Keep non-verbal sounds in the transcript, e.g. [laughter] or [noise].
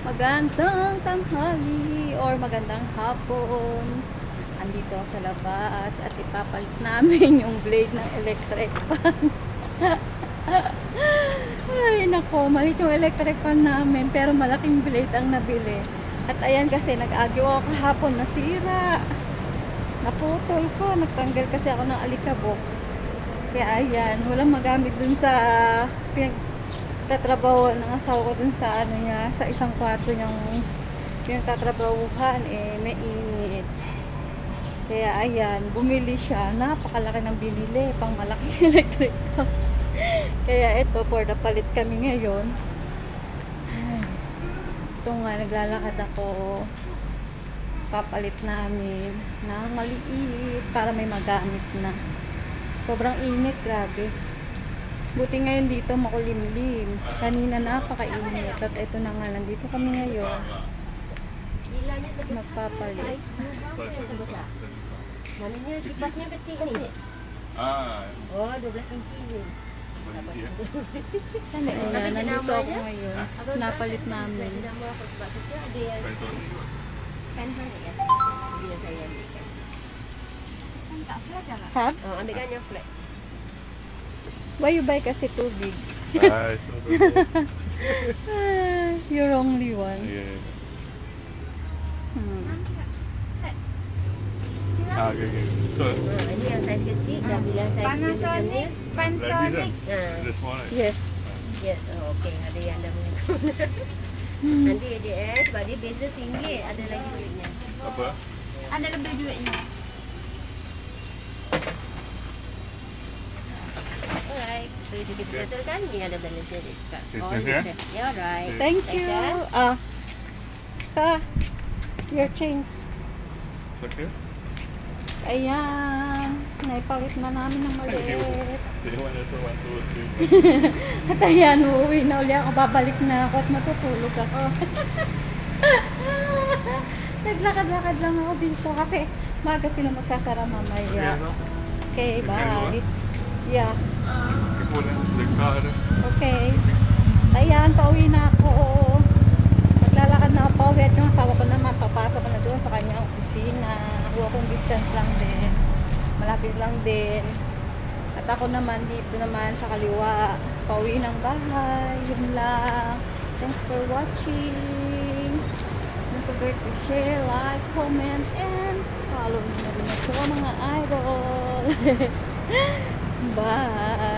Magandang tanghali or magandang hapon. Andito ako sa labas at ipapalit namin yung blade ng electric fan. [laughs] Ay, nako, malit yung electric fan namin pero malaking blade ang nabili. At ayan kasi nag-agyo ako kahapon, nasira. Naputol ko, nagtanggal kasi ako ng alikabok. Kaya ayan, walang magamit dun sa tatrabaho ng asawa ko dun sa ano niya, sa isang kwarto niyang yung tatrabahuhan eh may init. Kaya ayan, bumili siya. Napakalaki ng binili, pang malaki [laughs] electric fan. Kaya ito, for the palit kami ngayon. Ay, ito nga, naglalakad ako. Papalit namin na maliit para may magamit na. Sobrang init, grabe. Buti ngayon dito makulimlim. Kanina napakainit at ito na nga nandito kami ngayon. Magpapalit. Maknanya kipasnya kecil ni. Ah, Oh, 12 inci ni. boleh ya. Sana Ayan, nandito ako ngayon. Napalit namin. Have? Oh, ambilkan yang flat. Why you buy kasi tubig? Ah, so good. Ah, [laughs] You're only one. Yeah. Hmm. Ah, okay, okay. So, ini yang saiz kecil. Panasonic, Panasonic. this one. Yes. Yes, oh, okey. Ada yang dah [laughs] mengikut. Hmm. Nanti dia sebab dia beza RM1 ada lagi duitnya. Apa? Ada lebih duitnya. Yeah, alright. Thank you. Ah. Sa your change. Okay? Ayan. Naipalit na namin ng maliit. At ayan, uuwi na uli ako. Babalik na ako at matutulog ako. [laughs] Naglakad-lakad lang ako dito kasi maga sila magsasara mamaya. Okay, bye. Yeah. Okay. Ayan, pauwi na ako. Maglalakad na ako at yung asawa ko naman papasok na doon sa kanyang opisina. Walking distance lang din. Malapit lang din. At ako naman dito naman sa kaliwa. Pauwi ng bahay. Yun lang. Thanks for watching. Don't forget to share, like, comment, and follow me na rin ako mga idol. [laughs] Bye!